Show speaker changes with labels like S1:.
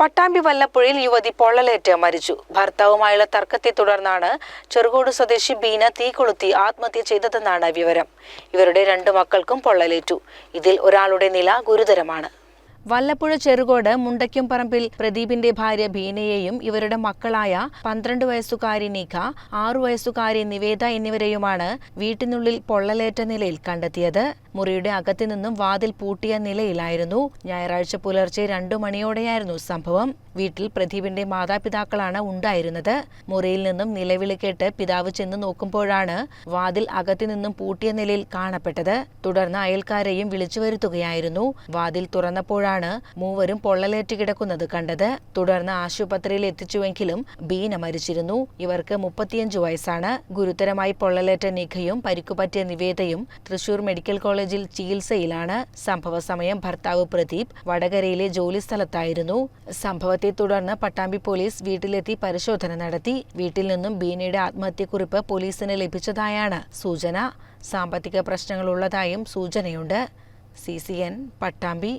S1: പട്ടാമ്പി വല്ലപ്പുഴയിൽ യുവതി പൊള്ളലേറ്റ് മരിച്ചു. ഭർത്താവുമായുള്ള തർക്കത്തെ തുടർന്നാണ് ചെറുകോട് സ്വദേശി ബീന തീ കൊളുത്തി ആത്മഹത്യ ചെയ്തതെന്നാണ് വിവരം. ഇവരുടെ രണ്ടു മക്കൾക്കും പൊള്ളലേറ്റു. ഇതിൽ ഒരാളുടെ നില ഗുരുതരമാണ്. വല്ലപ്പുഴ ചെറുകോട് മുണ്ടയ്ക്കും പറമ്പിൽ പ്രദീപിന്റെ ഭാര്യ ബീനയെയും ഇവരുടെ മക്കളായ പന്ത്രണ്ട് വയസ്സുകാരി നിഖ ആറു വയസ്സുകാരി നിവേദ എന്നിവരെയുമാണ് വീട്ടിനുള്ളിൽ പൊള്ളലേറ്റ നിലയിൽ കണ്ടെത്തിയത്. മുറിയുടെ അകത്തു നിന്നും വാതിൽ പൂട്ടിയ നിലയിലായിരുന്നു. ഞായറാഴ്ച പുലർച്ചെ രണ്ടു മണിയോടെയായിരുന്നു സംഭവം. വീട്ടിൽ പ്രദീപിന്റെ മാതാപിതാക്കളാണ് ഉണ്ടായിരുന്നത്. മുറിയിൽ നിന്നും നിലവിളി കേട്ട് പിതാവ് ചെന്ന് നോക്കുമ്പോഴാണ് വാതിൽ അകത്തു നിന്നും പൂട്ടിയ നിലയിൽ കാണപ്പെട്ടത്. തുടർന്ന് അയൽക്കാരെയും വിളിച്ചു വരുത്തുകയായിരുന്നു. വാതിൽ തുറന്നപ്പോഴാണ് മൂവരും പൊള്ളലേറ്റ് കിടക്കുന്നത് കണ്ടത്. തുടർന്ന് ആശുപത്രിയിൽ എത്തിച്ചുവെങ്കിലും ബീന മരിച്ചിരുന്നു. ഇവർക്ക് മുപ്പത്തിയഞ്ചു വയസ്സാണ്. ഗുരുതരമായി പൊള്ളലേറ്റ നിഖയും പരിക്കുപറ്റിയ നിവേദയും തൃശൂർ മെഡിക്കൽ കോളേജിൽ ചികിത്സയിലാണ് സംഭവ സമയം ഭർത്താവ് പ്രദീപ് വടകരയിലെ ജോലി സ്ഥലത്തായിരുന്നു. സംഭവത്തെ തുടർന്ന് പട്ടാമ്പി പോലീസ് വീട്ടിലെത്തി പരിശോധന നടത്തി. വീട്ടിൽ നിന്നും ബീനയുടെ ആത്മഹത്യക്കുറിപ്പ് പോലീസിന് ലഭിച്ചതായാണ് സൂചന. സാമ്പത്തിക പ്രശ്നങ്ങളുള്ളതായും സൂചനയുണ്ട്. C C N Pattambi